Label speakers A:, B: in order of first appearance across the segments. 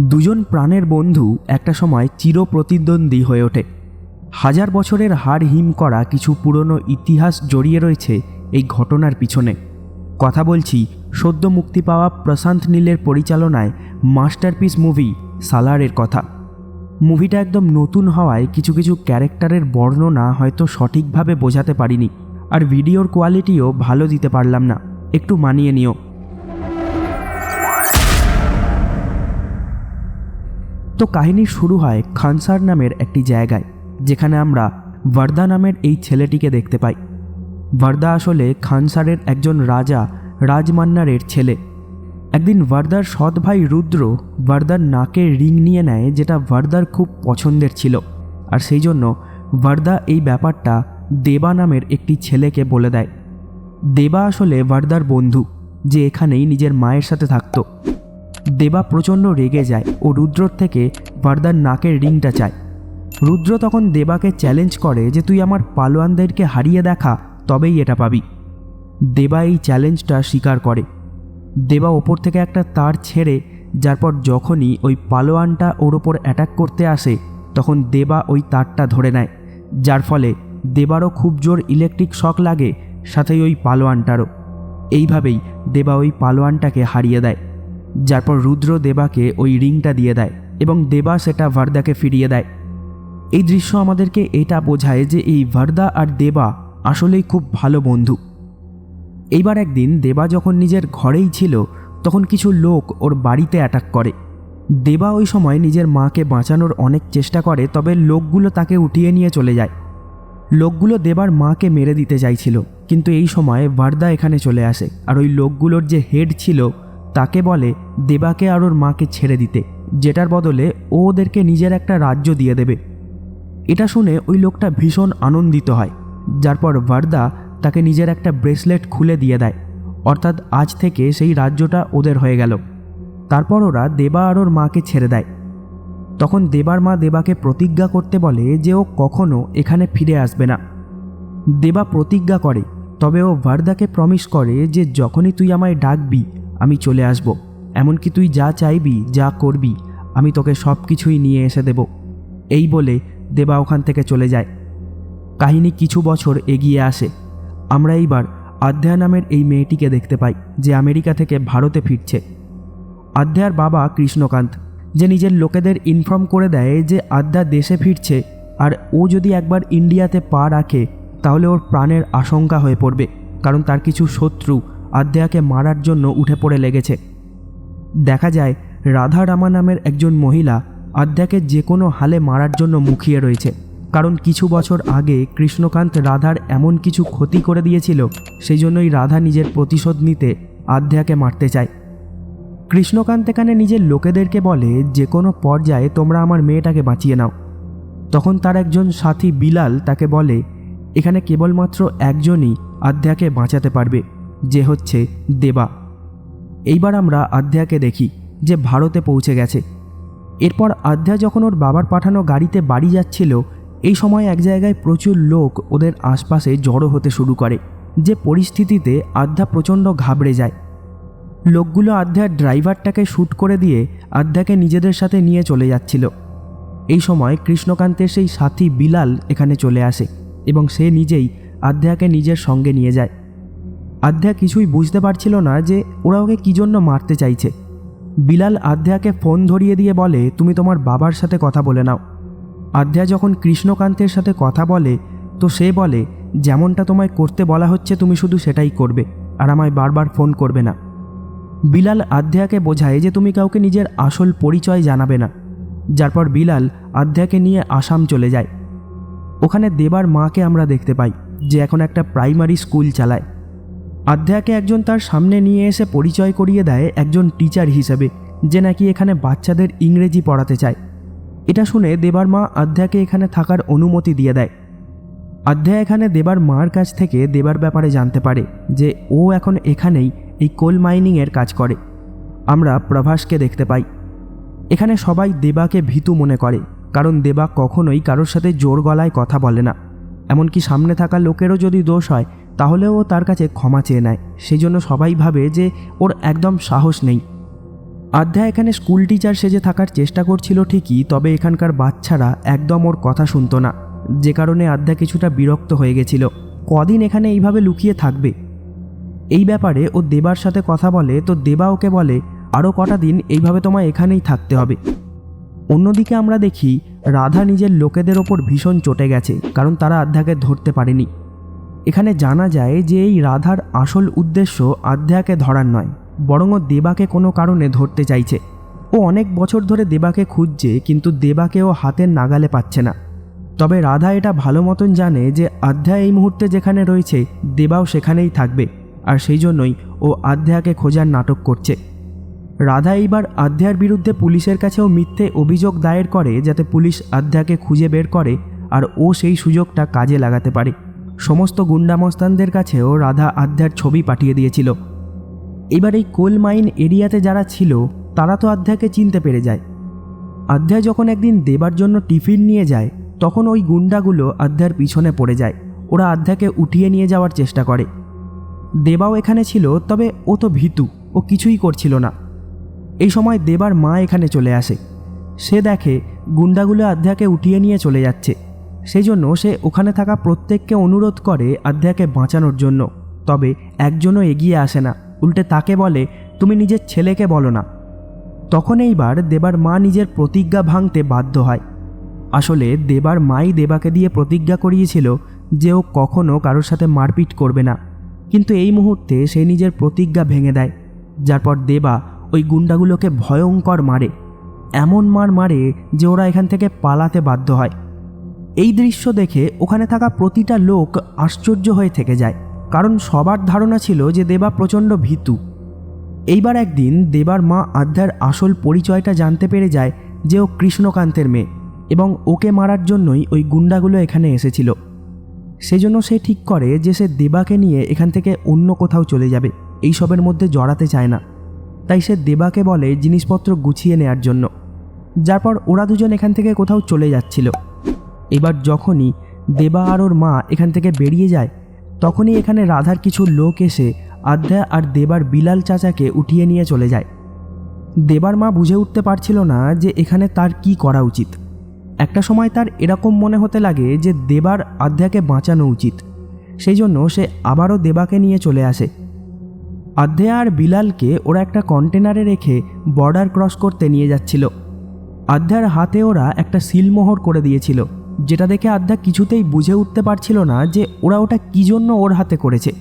A: দুজন প্রাণের বন্ধু একটা সময় চির প্রতিদ্বন্দ্বী হয়ে ওঠে। হাজার বছরের হাড় হিম করা কিছু পুরনো ইতিহাস জড়িয়ে রয়েছে এই ঘটনার পিছনে। কথা বলছি সদ্য মুক্তি পাওয়া প্রশান্ত নীলের পরিচালনায় মাস্টারপিস মুভি সালারের কথা। মুভিটা একদম নতুন হওয়ায় কিছু কিছু ক্যারেক্টারের বর্ণনা হয়তো সঠিকভাবে বোঝাতে পারিনি, আর ভিডিওর কোয়ালিটিও ভালো দিতে পারলাম না। একটু মানিয়ে নিও। তো কাহিনী শুরু হয় খানসার নামের একটি জায়গায়, যেখানে আমরা ভার্দা নামের এই ছেলেটিকে দেখতে পাই। ভার্দা আসলে খানসারের একজন রাজা, রাজমান্নারের ছেলে। একদিন ভার্দার সৎ ভাই রুদ্র ভার্দার নাকে রিং নিয়ে নেয় যেটা ভার্দার খুব পছন্দের ছিল। আর সেই জন্য ভার্দা এই ব্যাপারটা দেবা নামের একটি ছেলেকে বলে দেয়। দেবা আসলে ভার্দার বন্ধু, যে এখানেই নিজের মায়ের সাথে থাকতো। দেবা প্রচণ্ড রেগে যায় ও রুদ্রর থেকে ভার্দার নাকের রিংটা চায়। রুদ্র তখন দেবাকে চ্যালেঞ্জ করে যে, তুই আমার পালোয়ানদেরকে হারিয়ে দেখা, তবেই এটা পাবি। দেবা এই চ্যালেঞ্জটা স্বীকার করে। দেবা ওপর থেকে একটা তার ছেড়ে, যার পর যখনই ওই পালোয়ানটা ওর ওপর অ্যাটাক করতে আসে, তখন দেবা ওই তারটা ধরে নেয়, যার ফলে দেবারও খুব জোর ইলেকট্রিক শক লাগে সাথে ওই পালোয়ানটারও। এইভাবেই দেবা ওই পালোয়ানটাকে হারিয়ে দেয়। যার পর রুদ্র দেবাকে ওই রিংটা দিয়ে দেয় এবং দেবা সেটা ভার্দাকে ফিরিয়ে দেয়। এই দৃশ্য আমাদেরকে এটা বোঝায় যে এই ভার্দা আর দেবা আসলেই খুব ভালো বন্ধু। এইবার একদিন দেবা যখন নিজের ঘরেই ছিল, তখন কিছু লোক ওর বাড়িতে অ্যাটাক করে। দেবা ওই সময় নিজের মাকে বাঁচানোর অনেক চেষ্টা করে, তবে লোকগুলো তাকে উঠিয়ে নিয়ে চলে যায়। লোকগুলো দেবার মাকে মেরে দিতে চাইছিল, কিন্তু এই সময় ভার্দা এখানে চলে আসে, আর ওই লোকগুলোর যে হেড ছিল তাকে বলে, দেবাকে আর ওর মাকে ছেড়ে দিতে, যেটার বদলে ও ওদেরকে নিজের একটা রাজ্য দিয়ে দেবে। এটা শুনে ওই লোকটা ভীষণ আনন্দিত হয়, যার পর ভার্দা তাকে নিজের একটা ব্রেসলেট খুলে দিয়ে দেয়। অর্থাৎ আজ থেকে সেই রাজ্যটা ওদের হয়ে গেল। তারপর ওরা দেবা আর ওর মাকে ছেড়ে দেয়। তখন দেবার মা দেবাকে প্রতিজ্ঞা করতে বলে যে ও কখনো এখানে ফিরে আসবে না। দেবা প্রতিজ্ঞা করে, তবে ও ভার্দাকে প্রমিস করে যে যখনই তুই আমায় ডাকবি আমি চলে আসব। এমনকি তুই যা চাইবি, যা করবি, আমি তোকে সব কিছুই নিয়ে এসে দেব। এই বলে দেবা ওখান থেকে চলে যায়। কাহিনী কিছু বছর এগিয়ে আসে। আমরা এইবার আধ্যায় নামের এই মেয়েটিকে দেখতে পাই, যে আমেরিকা থেকে ভারতে ফিরছে। আধ্যার বাবা কৃষ্ণকান্ত, যে নিজের লোকেদের ইনফর্ম করে দেয় যে আদ্যা দেশে ফিরছে, আর ও যদি একবার ইন্ডিয়াতে পা রাখে, তাহলে ওর প্রাণের আশঙ্কা হয়ে পড়বে, কারণ তার কিছু শত্রু আদ্যাকে মারার জন্য উঠে পড়ে লেগেছে। দেখা যায় রাধা রামা নামের একজন মহিলা আদ্যাকে যে কোনো হালে মারার জন্য মুখিয়ে রয়েছে। কারণ কিছু বছর আগে কৃষ্ণকান্ত রাধার এমন কিছু ক্ষতি করে দিয়েছিল, সেই জন্যই রাধা নিজের প্রতিশোধ নিতে আধ্যাকে মারতে চায়। কৃষ্ণকান্ত এখানে নিজের লোকেদেরকে বলে, যে কোনো পর্যায়ে তোমরা আমার মেয়েটাকে বাঁচিয়ে নাও। তখন তার একজন সাথী বিলাল তাকে বলে, এখানে কেবলমাত্র একজনই আধ্যাকে বাঁচাতে পারবে। যে হচ্ছে দেবা। এইবার আমরা আধ্যাকে দেখি যে ভারতে পৌঁছে গেছে। এরপর আধ্যা যখন ওর বাবার পাঠানো গাড়িতে বাড়ি যাচ্ছিল, এই সময় এক জায়গায় প্রচুর লোক ওদের আশপাশে জড়ো হতে শুরু করে, যে পরিস্থিতিতে আধ্যা প্রচণ্ড ঘাবড়ে যায়। লোকগুলো আধ্যার ড্রাইভারটাকে শ্যুট করে দিয়ে আধ্যাকে নিজেদের সাথে নিয়ে চলে যাচ্ছিল। এই সময় কৃষ্ণকান্তের সেই সাথী বিলাল এখানে চলে আসে এবং সে নিজেই আধ্যাকে নিজের সঙ্গে নিয়ে যায়। আধ্যা কিছুই বুঝতে পারছিল না যে ওরা ওকে কী জন্য মারতে চাইছে। বিলাল আধ্যাকে ফোন ধরিয়ে দিয়ে বলে, তুমি তোমার বাবার সাথে কথা বলে নাও। আধ্যা যখন কৃষ্ণকান্তের সাথে কথা বলে, তো সে বলে, যেমনটা তোমায় করতে বলা হচ্ছে, তুমি শুধু সেটাই করবে, আর আমায় বারবার ফোন করবে না। বিলাল আধ্যাকে বোঝায় যে তুমি কাউকে নিজের আসল পরিচয় জানাবে না। যার পর বিলাল আধ্যাকে নিয়ে আসাম চলে যায়। ওখানে দেবার মাকে আমরা দেখতে পাই, যে এখন একটা প্রাইমারি স্কুল চালায়। আধ্যাকে একজন তার সামনে নিয়ে এসে পরিচয় করিয়ে দেয় একজন টিচার হিসেবে, যে নাকি এখানে বাচ্চাদের ইংরেজি পড়াতে চায়। এটা শুনে দেবার মা আধ্যাকে এখানে থাকার অনুমতি দিয়ে দেয়। আধ্যা এখানে দেবার মার কাছ থেকে দেবার ব্যাপারে জানতে পারে যে ও এখন এখানেই এই কোল মাইনিংয়ের কাজ করে। আমরা প্রভাসকে দেখতে পাই। এখানে সবাই দেবাকে ভীতু মনে করে, কারণ দেবা কখনোই কারোর সাথে জোর গলায় কথা বলে না। এমনকি সামনে থাকা লোকেরও যদি দোষ হয় তাহলেও ও তার কাছে ক্ষমা চেয়ে নেয়। সেই জন্য সবাই ভাবে যে ওর একদম সাহস নেই। আধ্যা এখানে স্কুল টিচার সেজে থাকার চেষ্টা করছিল ঠিকই, তবে এখানকার বাচ্চারা একদম ওর কথা শুনতো না। যে কারণে আধ্যা কিছুটা বিরক্ত হয়ে গেছিল। কদিন এখানে এইভাবে লুকিয়ে থাকবে? এই ব্যাপারে ও দেবার সাথে কথা বলে, তো দেবা ওকে বলে আরও কটা দিন এইভাবে তোমায় এখানেই থাকতে হবে। অন্যদিকে আমরা দেখি, রাধা নিজের লোকেদের ওপর ভীষণ চটে গেছে, কারণ তারা আধ্যাকে ধরতে পারেনি। এখানে জানা যায় যে এই রাধার আসল উদ্দেশ্য আধ্যাকে ধরার নয়, বরং ও দেবাকে কোনো কারণে ধরতে চাইছে। ও অনেক বছর ধরে দেবাকে খুঁজছে, কিন্তু দেবাকে ও হাতের নাগালে পাচ্ছে না। তবে রাধা এটা ভালো মতন জানে যে আধ্যা এই মুহূর্তে যেখানে রয়েছে, দেবাও সেখানেই থাকবে, আর সেই জন্যই ও আধ্যাকে খোঁজার নাটক করছে। রাধা এইবার আধ্যার বিরুদ্ধে পুলিশের কাছেও মিথ্যে অভিযোগ দায়ের করে, যাতে পুলিশ আধ্যাকে খুঁজে বের করে, আর ও সেই সুযোগটা কাজে লাগাতে পারে। সমস্ত গুন্ডামস্তানদের কাছেও রাধা আধ্যার ছবি পাঠিয়ে দিয়েছিল। এবার এই কোল মাইন এরিয়াতে যারা ছিল, তারা তো আধ্যাকে চিনতে পেরে যায়। আধ্যা যখন একদিন দেবার জন্য টিফিন নিয়ে যায়, তখন ওই গুন্ডাগুলো আধ্যার পিছনে পড়ে যায়। ওরা আধ্যাকে উঠিয়ে নিয়ে যাওয়ার চেষ্টা করে। দেবাও এখানে ছিল, তবে ও তো ভীতু, ও কিছুই করছিল না। এই সময় দেবার মা এখানে চলে আসে। সে দেখে গুন্ডাগুলো আধ্যাকে উঠিয়ে নিয়ে চলে যাচ্ছে। সেই জন্য সে ওখানে থাকা প্রত্যেককে অনুরোধ করে আধ্যাকে বাঁচানোর জন্য। তবে একজনও এগিয়ে আসে না। উল্টে তাকে বলে, তুমি নিজের ছেলেকে বলো না। তখন এইবার দেবার মা নিজের প্রতিজ্ঞা ভাঙতে বাধ্য হয়। আসলে দেবার মাই দেবাকে দিয়ে প্রতিজ্ঞা করিয়েছিল যে ও কখনও কারোর সাথে মারপিট করবে না। কিন্তু এই মুহূর্তে সে নিজের প্রতিজ্ঞা ভেঙে দেয়। যার পর দেবা ওই গুন্ডাগুলোকে ভয়ঙ্কর মারে। এমন মার মারে যে ওরা এখান থেকে পালাতে বাধ্য হয়। এই দৃশ্য দেখে ওখানে থাকা প্রতিটা লোক আশ্চর্য হয়ে থেকে যায়, কারণ সবার ধারণা ছিল যে দেবা প্রচণ্ড ভীতু। এইবার একদিন দেবার মা আধ্যার আসল পরিচয়টা জানতে পেরে যায় যে ও কৃষ্ণকান্তের মেয়ে এবং ওকে মারার জন্যই ওই গুন্ডাগুলো এখানে এসেছিল। সেজন্য সে ঠিক করে যে সে দেবাকে নিয়ে এখান থেকে অন্য কোথাও চলে যাবে, এইসবের মধ্যে জড়াতে চায় না। তাই সে দেবাকে বলে জিনিসপত্র গুছিয়ে নেয়ার জন্য। যার পর ওরা দুজন এখান থেকে কোথাও চলে যাচ্ছিল। এবার যখনই দেবা আর ওর মা এখান থেকে বেরিয়ে যায়, তখনই এখানে রাধার কিছু লোক এসে আধ্যা আর দেবার বিলাল চাচাকে উঠিয়ে নিয়ে চলে যায়। দেবার মা বুঝে উঠতে পারছিল না যে এখানে তার কি করা উচিত। একটা সময় তার এরকম মনে হতে লাগে যে দেবার আধ্যাকে বাঁচানো উচিত। সেই জন্য সে আবারও দেবাকে নিয়ে চলে আসে। আধ্যা আর বিলালকে ওরা একটা কন্টেনারে রেখে বর্ডার ক্রস করতে নিয়ে যাচ্ছিল। আধ্যার হাতে ওরা একটা সিলমোহর করে দিয়েছিল। যেটা দেখে আধ্যা কিছুতেই বুঝে উঠতে পারছিল না যে ওরা ওটা কী জন্য ওর হাতে করেছে।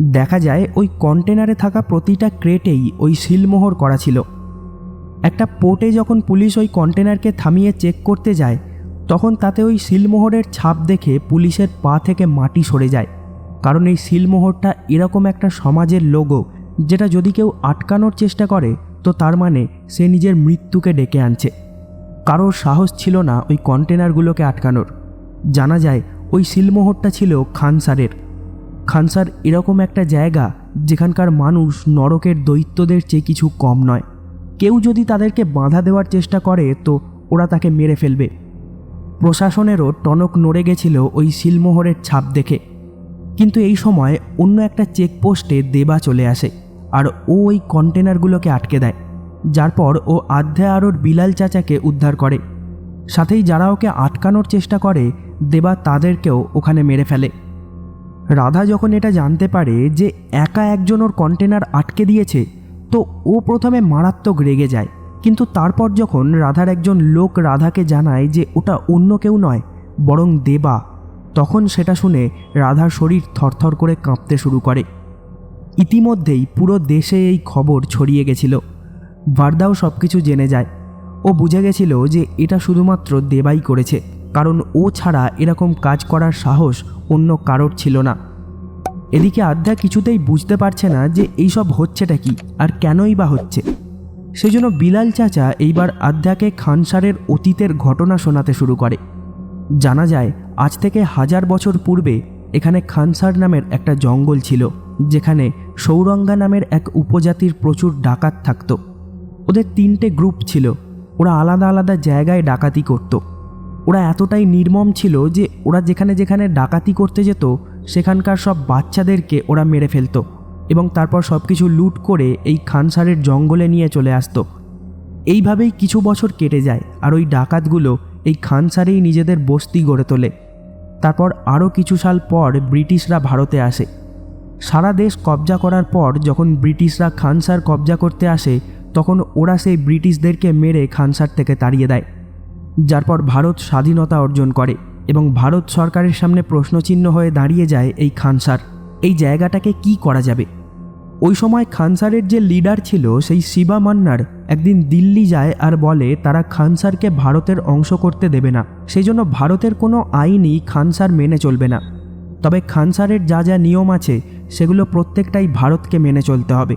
A: দেখা যায় ওই কন্টেনারে থাকা প্রতিটা ক্রেটেই ওই সিলমোহর করা ছিল। একটা পোর্টে যখন পুলিশ ওই কন্টেনারকে থামিয়ে চেক করতে যায়, তখন তাতে ওই সিলমোহরের ছাপ দেখে পুলিশের পা থেকে মাটি সরে যায়। কারণ এই সিলমোহরটা এরকম একটা সমাজের লোগো, যেটা যদি কেউ আটকানোর চেষ্টা করে, তো তার মানে সে নিজের মৃত্যুকে ডেকে আনছে। কারোর সাহস ছিল না ওই কন্টেনারগুলোকে আটকানোর। জানা যায়, ওই সিলমোহরটা ছিল খানসারের খানসার এরকম একটা জায়গা যেখানকার মানুষ নরকের দৈত্যদের চেয়ে কিছু কম নয়। কেউ যদি তাদেরকে বাধা দেওয়ার চেষ্টা করে, তো ওরা তাকে মেরে ফেলবে। প্রশাসনেরও টনক নড়ে গেছিল ওই সিলমোহরের ছাপ দেখে। কিন্তু এই সময় অন্য একটা চেকপোস্টে দেবা চলে আসে, আর ও ওই কন্টেনারগুলোকে আটকে দেয়। যার পর ও আধ্যা আর ওর বিলাল চাচাকে উদ্ধার করে। সাথেই যারা ওকে আটকানোর চেষ্টা করে, দেবা তাদেরকেও ওখানে মেরে ফেলে। রাধা যখন এটা জানতে পারে যে একা একজন ওর কন্টেনার আটকে দিয়েছে, তো ও প্রথমে মারাত্মক রেগে যায়। কিন্তু তারপর যখন রাধার একজন লোক রাধাকে জানায় যে ওটা অন্য কেউ নয়, বরং দেবা, তখন সেটা শুনে রাধার শরীর থরথর করে কাঁপতে শুরু করে। ইতিমধ্যেই পুরো দেশে এই খবর ছড়িয়ে গেছিল। ভারদাও সব কিছু জেনে যায়। ও বুঝে গেছিল যে এটা শুধুমাত্র দেবাই করেছে, কারণ ও ছাড়া এরকম কাজ করার সাহস অন্য কারোর ছিল না। এদিকে আধ্যা কিছুতেই বুঝতে পারছে না যে এইসব হচ্ছেটা কি আর কেনই বা হচ্ছে। সেজন্য বিলাল চাচা এইবার আধ্যাকে খানসারের অতীতের ঘটনা শোনাতে শুরু করে। জানা যায়, আজ থেকে হাজার বছর পূর্বে এখানে খানসার নামের একটা জঙ্গল ছিল, যেখানে সৌরঙ্গা নামের এক উপজাতির প্রচুর ডাকাত থাকতো। ওদের তিনটে গ্রুপ ছিল। ওরা আলাদা আলাদা জায়গায় ডাকাতি করত। ওরা এতটাই নির্মম ছিল যে ওরা যেখানে যেখানে ডাকাতি করতে যেত, সেখানকার সব বাচ্চাদেরকে ওরা মেরে ফেলতো এবং তারপর সব কিছু লুট করে এই খানসারের জঙ্গলে নিয়ে চলে আসতো। এইভাবেই কিছু বছর কেটে যায় আর ওই ডাকাতগুলো এই খানসারেই নিজেদের বস্তি গড়ে তোলে। তারপর আরও কিছু সাল পর ব্রিটিশরা ভারতে আসে। সারা দেশ কবজা করার পর যখন ব্রিটিশরা খানসার কবজা করতে আসে তখন ওরা সেই ব্রিটিশদেরকে মেরে খানসার থেকে তাড়িয়ে দেয়, যার পর ভারত স্বাধীনতা অর্জন করে এবং ভারত সরকারের সামনে প্রশ্নচিহ্ন হয়ে দাঁড়িয়ে যায় এই খানসার। এই জায়গাটাকে কি করা যাবে? ওই সময় খানসারের যে লিডার ছিল সেই শিবা মান্নার একদিন দিল্লি যায় আর বলে, তারা খানসারকে ভারতের অংশ করতে দেবে না। সেই জন্য ভারতের কোনো আইনই খানসার মেনে চলবে না। তবে খানসারের যা যা নিয়ম আছে, সেগুলো প্রত্যেকটাই ভারতকে মেনে চলতে হবে।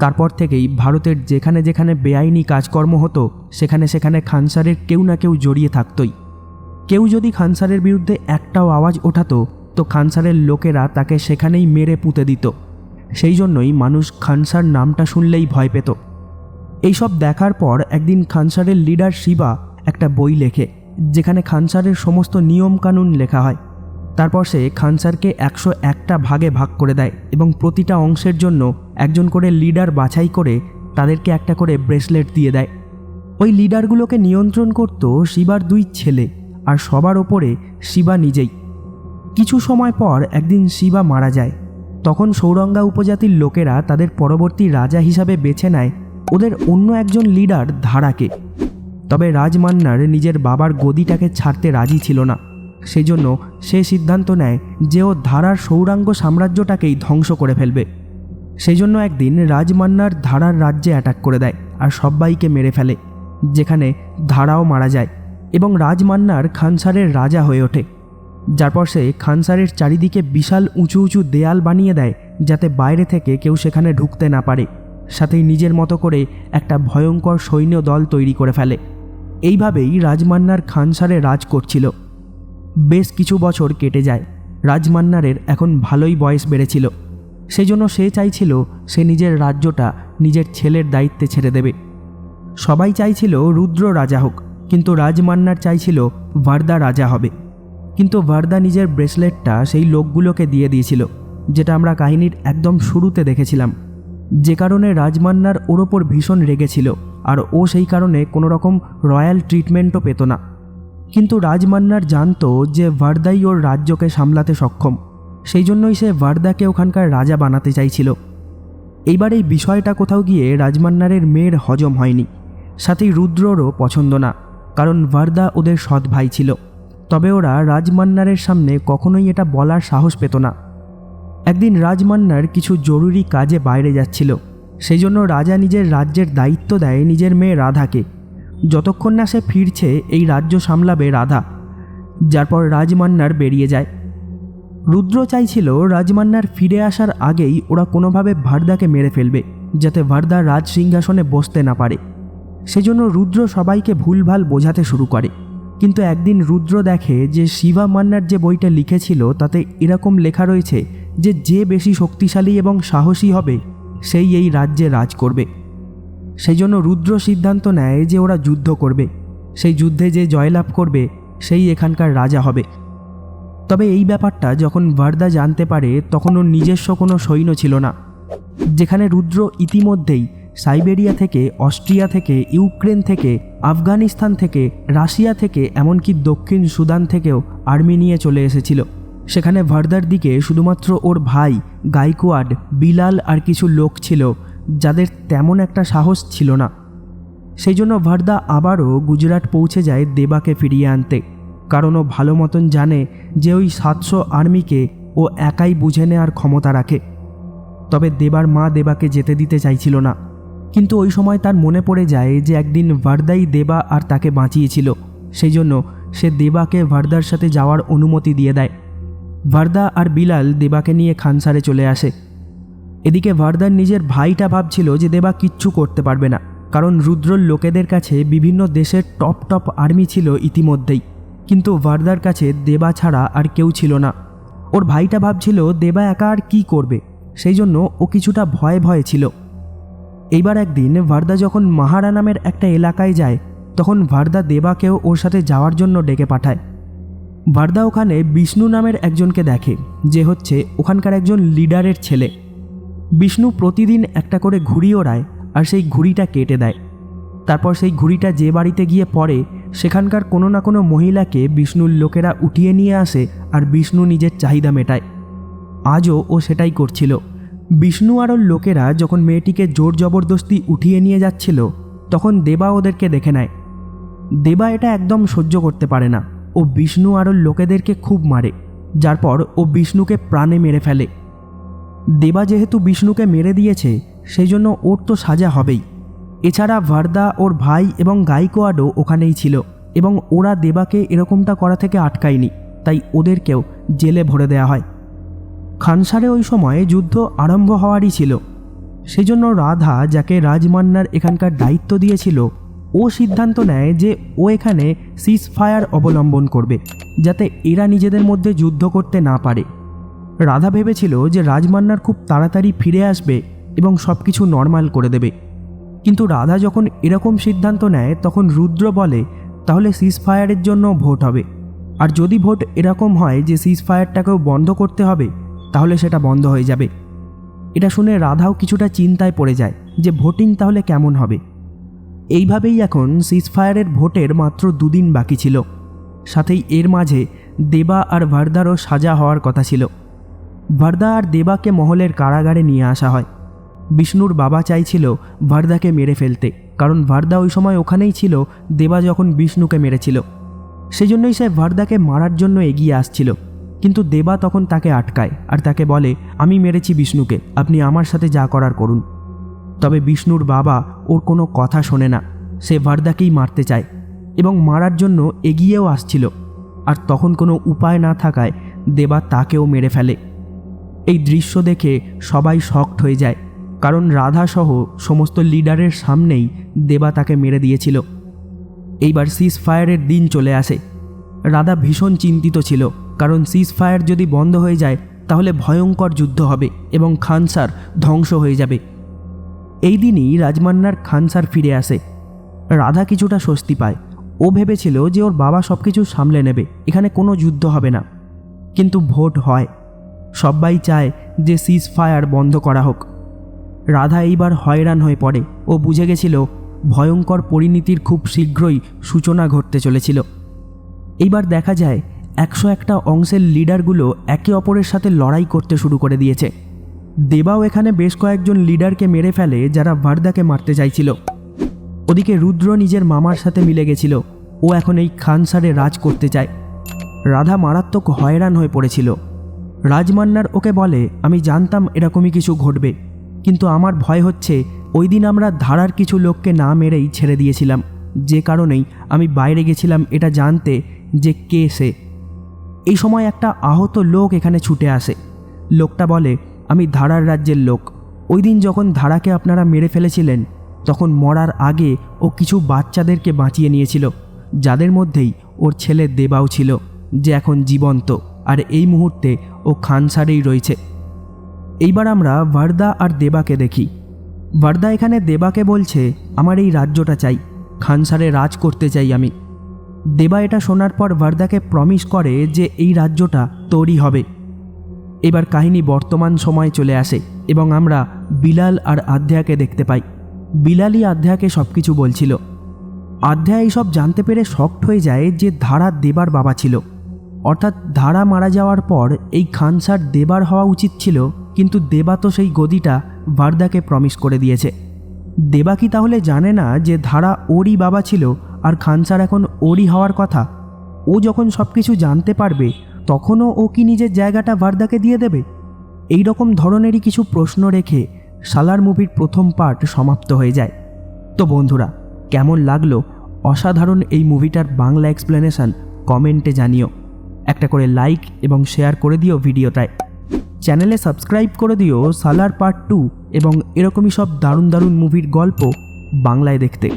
A: তারপর থেকেই ভারতের যেখানে যেখানে বেআইনি কাজকর্ম হতো, সেখানে সেখানে খানসারের কেউ না কেউ জড়িয়ে থাকতই। কেউ যদি খানসারের বিরুদ্ধে একটাও আওয়াজ ওঠাতো, তো খানসারের লোকেরা তাকে সেখানেই মেরে পুঁতে দিত। সেই জন্যই মানুষ খানসার নামটা শুনলেই ভয় পেত। এইসব দেখার পর একদিন খানসারের লিডার শিবা একটা বই লেখে, যেখানে খানসারের সমস্ত নিয়মকানুন লেখা হয়। তারপর সে খানসারকে একশো একটা ভাগে ভাগ করে দেয় এবং প্রতিটা অংশের জন্য একজন করে লিডার বাছাই করে তাদেরকে একটা করে ব্রেসলেট দিয়ে দেয়। ওই লিডারগুলোকে নিয়ন্ত্রণ করত শিবার দুই ছেলে আর সবার ওপরে শিবা নিজেই। কিছু সময় পর একদিন শিবা মারা যায়। তখন সৌরঙ্গা উপজাতির লোকেরা তাদের পরবর্তী রাজা হিসাবে বেছে নেয় ওদের অন্য একজন লিডার ধারাকে। তবে রাজমান্নার নিজের বাবার গদিটাকে ছাড়তে রাজি ছিল না। সেই জন্য সে সিদ্ধান্ত নেয় যে ও ধারার সৌরাঙ্গ সাম্রাজ্যটাকেই ধ্বংস করে ফেলবে। সেই জন্য একদিন রাজমান্নার ধারার রাজ্যে অ্যাটাক করে দেয় আর সব্বাইকে মেরে ফেলে, যেখানে ধারাও মারা যায় এবং রাজমান্নার খানসারের রাজা হয়ে ওঠে। যার পর সে খানসারের চারিদিকে বিশাল উঁচু উঁচু দেয়াল বানিয়ে দেয় যাতে বাইরে থেকে কেউ সেখানে ঢুকতে না পারে। সাথেই নিজের মতো করে একটা ভয়ঙ্কর সৈন্য দল তৈরি করে ফেলে। এইভাবেই রাজমান্নার খানসারে রাজ করছিল। বেশ কিছু বছর কেটে যায়। রাজমান্নারের এখন ভালোই বয়স বেড়েছিল। সেই জন্য সে চাইছিল সে নিজের রাজ্যটা নিজের ছেলের দায়িত্বে ছেড়ে দেবে। সবাই চাইছিল রুদ্র রাজা হোক, কিন্তু রাজমান্নার চাইছিল ভার্দা রাজা হবে। কিন্তু ভার্দা নিজের ব্রেসলেটটা সেই লোকগুলোকে দিয়ে দিয়েছিল, যেটা আমরা কাহিনীর একদম শুরুতে দেখেছিলাম। যে কারণে রাজমান্নার ওর ওপর ভীষণ রেগেছিল, আর ও সেই কারণে কোনো রকম রয়্যাল ট্রিটমেন্টও পেত না। কিন্তু রাজমান্নার জানতো যে ভার্দাই ওর রাজ্যকে সামলাতে সক্ষম। সেই জন্যই সে ভার্দাকে ওখানকার রাজা বানাতে চাইছিল। এইবার এই বিষয়টা কোথাও গিয়ে রাজমান্নারের মেয়ের হজম হয়নি। সাথেই রুদ্ররও পছন্দ না, কারণ ভার্দা ওদের সৎ ভাই ছিল। তবে ওরা রাজমান্নারের সামনে কখনোই এটা বলার সাহস পেত না। একদিন রাজমান্নার কিছু জরুরি কাজে বাইরে যাচ্ছিল। সেই জন্য রাজা নিজের রাজ্যের দায়িত্ব দেয় নিজের মেয়ে রাধাকে। যতক্ষণ না সে ফিরছে, এই রাজ্য সামলাবে রাধা, যার পর রাজমান্নার বেরিয়ে যায়। রুদ্র চাইছিল রাজমান্নার ফিরে আসার আগেই ওরা কোনোভাবে ভার্দাকে মেরে ফেলবে, যাতে ভার্দা রাজ সিংহাসনে বসতে না পারে। সেজন্য রুদ্র সবাইকে ভুলভাল বোঝাতে শুরু করে। কিন্তু একদিন রুদ্র দেখে যে শিবা মান্নার যে বইটা লিখেছিল, তাতে এরকম লেখা রয়েছে যে যে বেশি শক্তিশালী এবং সাহসী হবে, সেই এই রাজ্যে রাজ করবে। সেই জন্য রুদ্র সিদ্ধান্ত নেয় যে ওরা যুদ্ধ করবে। সেই যুদ্ধে যে জয়লাভ করবে, সেই এখানকার রাজা হবে। তবে এই ব্যাপারটা যখন ভার্দা জানতে পারে, তখন ওর নিজস্ব কোনো সৈন্য ছিল না। যেখানে রুদ্র ইতিমধ্যেই সাইবেরিয়া থেকে, অস্ট্রিয়া থেকে, ইউক্রেন থেকে, আফগানিস্তান থেকে, রাশিয়া থেকে, এমনকি দক্ষিণ সুদান থেকেও আর্মি নিয়ে চলে এসেছিল। সেখানে ভার্দার দিকে শুধুমাত্র ওর ভাই, গাইকোয়াড, বিলাল আর কিছু লোক ছিল যাদের তেমন একটা সাহস ছিল না। সেই জন্য ভার্দা আবারও গুজরাট পৌঁছে যায় দেবাকে ফিরিয়ে আনতে। কারণ ও ভালো মতন জানে যে ওই সাতশো আর্মিকে ও একাই বুঝে নেওয়ার ক্ষমতা রাখে। তবে দেবার মা দেবাকে যেতে দিতে চাইছিল না। কিন্তু ওই সময় তার মনে পড়ে যায় যে একদিন ভার্দাই দেবা আর তাকে বাঁচিয়েছিল। সেই জন্য সে দেবাকে ভার্দার সাথে যাওয়ার অনুমতি দিয়ে দেয়। ভার্দা আর বিলাল দেবাকে নিয়ে খানসারে চলে আসে। এদিকে ভার্দার নিজের ভাইটা ভাবছিল যে দেবা কিচ্ছু করতে পারবে না, কারণ রুদ্রর লোকেদের কাছে বিভিন্ন দেশের টপ টপ আর্মি ছিল ইতিমধ্যেই। কিন্তু ভার্দার কাছে দেবা ছাড়া আর কেউ ছিল না। ওর ভাইটা ভাবছিল দেবা একা আর কী করবে, সেই জন্য ও কিছুটা ভয়ে ভয়ে ছিল। এইবার একদিন ভার্দা যখন মাহারা নামের একটা এলাকায় যায়, তখন ভার্দা দেবাকেও ওর সাথে যাওয়ার জন্য ডেকে পাঠায়। ভার্দা ওখানে বিষ্ণু নামের একজনকে দেখে, যে হচ্ছে ওখানকার একজন লিডারের ছেলে। বিষ্ণু প্রতিদিন একটা করে ঘুড়ি ওড়ায় আর সেই ঘুড়িটা কেটে দেয়। তারপর সেই ঘুড়িটা যে বাড়িতে গিয়ে পড়ে, সেখানকার কোনো না কোনো মহিলাকে বিষ্ণুর লোকেরা উঠিয়ে নিয়ে আসে আর বিষ্ণু নিজের চাহিদা মেটায়। আজও ও সেটাই করছিল। বিষ্ণু আর ওর লোকেরা যখন মেয়েটিকে জোর জবরদস্তি উঠিয়ে নিয়ে যাচ্ছিল, তখন দেবা ওদেরকে দেখে নেয়। দেবা এটা একদম সহ্য করতে পারে না। ও বিষ্ণু আর ওর লোকেদেরকে খুব মারে। যার পর ও বিষ্ণুকে প্রাণে মেরে ফেলে। দেবা যেহেতু বিষ্ণুকে মেরে দিয়েছে সেই জন্য ওর তো সাজা হবেই। এছাড়া ভার্দা, ওর ভাই এবং গাইকোয়াডও ওখানেই ছিল এবং ওরা দেবাকে এরকমটা করা থেকে আটকায়নি, তাই ওদেরকেও জেলে ভরে দেওয়া হয়। খানসারে ওই সময় যুদ্ধ আরম্ভ হওয়ারই ছিল। সেই জন্য রাধা, যাকে রাজমান্নার এখানকার দায়িত্ব দিয়েছিল, ও সিদ্ধান্ত নেয় যে ও এখানে সিজ ফায়ার অবলম্বন করবে, যাতে এরা নিজেদের মধ্যে যুদ্ধ করতে না পারে। রাধা ভেবেছিল যে রাজমান্নার খুব তাড়াতাড়ি ফিরে আসবে এবং সব কিছু নর্মাল করে দেবে। কিন্তু রাধা যখন এরকম সিদ্ধান্ত নেয়, তখন রুদ্র বলে, তাহলে সিজ ফায়ারের জন্য ভোট হবে। আর যদি ভোট এরকম হয় যে সিজ ফায়ারটাকেও বন্ধ করতে হবে, তাহলে সেটা বন্ধ হয়ে যাবে। এটা শুনে রাধাও কিছুটা চিন্তায় পড়ে যায় যে ভোটিং তাহলে কেমন হবে। এইভাবেই এখন সিজ ফায়ারের ভোটের মাত্র দুদিন বাকি ছিল। সাথেই এর মাঝে দেবা আর ভার্দারও সাজা হওয়ার কথা ছিল। ভার্দা আর দেবাকে মহলের কারাগারে নিয়ে আসা হয়। বিষ্ণুর বাবা চাইছিল ভার্দাকে মেরে ফেলতে, কারণ ভার্দা ওই সময় ওখানেই ছিল, দেবা যখন বিষ্ণুকে মেরেছিল। সেজন্যই সে ভার্দাকে মারার জন্য এগিয়ে আসছিল। কিন্তু দেবা তখন তাকে আটকায় আর তাকে বলে, আমি মেরেছি বিষ্ণুকে, আপনি আমার সাথে যা করার করুন। তবে বিষ্ণুর বাবা ওর কোনো কথা শোনে না, সে ভার্দাকেই মারতে চায় এবং মারার জন্য এগিয়েও আসছিল। আর তখন কোনো উপায় না থাকায় দেবা তাকেও মেরে ফেলে। এই দৃশ্য দেখে সবাই শকড হয়ে যায়, কারণ রাধাসহ সমস্ত লিডারের সামনেই দেবা তাকে মেরে দিয়েছিল। এইবার সিজ ফায়ারের দিন চলে আসে। রাধা ভীষণ চিন্তিত ছিল, কারণ সিজ ফায়ার যদি বন্ধ হয়ে যায়, তাহলে ভয়ঙ্কর যুদ্ধ হবে এবং খানসার ধ্বংস হয়ে যাবে। এই দিনই রাজমান্নার খানসার ফিরে আসে। রাধা কিছুটা স্বস্তি পায়। ও ভেবেছিল যে ওর বাবা সব কিছু সামলে নেবে, এখানে কোনো যুদ্ধ হবে না। কিন্তু ভোট হয়। সবাই চায় যে সিজ ফায়ার বন্ধ করা হোক। রাধা এইবার হয়রান হয়ে পড়ে ও বুঝে গেছিল ভয়ঙ্কর পরিণতির খুব শীঘ্রই সূচনা ঘটতে চলেছিল। এইবার দেখা যায় একশো একটা অংশের লিডারগুলো একে অপরের সাথে লড়াই করতে শুরু করে দিয়েছে। দেবাও এখানে বেশ কয়েকজন লিডারকে মেরে ফেলে যারা ভার্দাকে মারতে চাইছিল। ওদিকে রুদ্র নিজের মামার সাথে মিলে গেছিল। ও এখন এই খানসারে রাজ করতে চায়। রাধা মারাত্মক হয়রান হয়ে পড়েছিল। রাজমান্নার ওকে বলে, আমি জানতাম এরকমই কিছু ঘটবে। কিন্তু আমার ভয় হচ্ছে, ওই দিন আমরা ধারার কিছু লোককে না মেরেই ছেড়ে দিয়েছিলাম। যে কারণেই আমি বাইরে গেছিলাম এটা জানতে যে কে সে। এই সময় একটা আহত লোক এখানে ছুটে আসে। লোকটা বলে, আমি ধারার রাজ্যের লোক। ওই দিন যখন ধারাকে আপনারা মেরে ফেলেছিলেন, তখন মরার আগে ও কিছু বাচ্চাদেরকে বাঁচিয়ে নিয়েছিল, যাদের মধ্যেই ওর ছেলে দেবাও ছিল, যে এখন জীবন্ত। আর এই মুহূর্তে ও খানসারেই রয়েছে। এইবার আমরা ভার্দা আর দেবাকে দেখি। ভার্দা এখানে দেবাকে বলছে, আমার এই রাজ্যটা চাই। খানসারে রাজ করতে চাই আমি। দেবা এটা শোনার পর ভার্দাকে প্রমিস করে যে এই রাজ্যটা তৈরি হবে। এবার কাহিনী বর্তমান সময়ে চলে আসে এবং আমরা বিলাল আর আধ্যায়াকে দেখতে পাই। বিলালই আধ্যায়াকে সব কিছু বলছিল। আধ্যায়া এইসব জানতে পেরে শক্ট হয়ে যায় যে ধারা দেবার বাবা ছিল। অর্থাৎ ধারা মারা যাওয়ার পর এই খানসার দেবার হওয়া উচিত ছিল, কিন্তু দেবা তো সেই গদিটা ভার্দাকে প্রমিস করে দিয়েছে। দেবা কি তাহলে জানে না যে ধারা ওরই বাবা ছিল আর খানসার এখন ওরই হওয়ার কথা? ও যখন সব কিছু জানতে পারবে, তখনও ও কি নিজের জায়গাটা ভার্দাকে দিয়ে দেবে? এই রকম ধরনেরই কিছু প্রশ্ন রেখে সালার মুভির প্রথম পার্ট সমাপ্ত হয়ে যায়। তো বন্ধুরা, কেমন লাগল? অসাধারণ এই মুভিটার বাংলা এক্সপ্লেনেশন কমেন্টে জানিও। একটা করে লাইক এবং শেয়ার করে দিও ভিডিওটায় চ্যানেলে সাবস্ক্রাইব করে দিও সালার পার্ট টু এবং এরকমই সব দারুণ দারুণ মুভির গল্প বাংলায় দেখতে।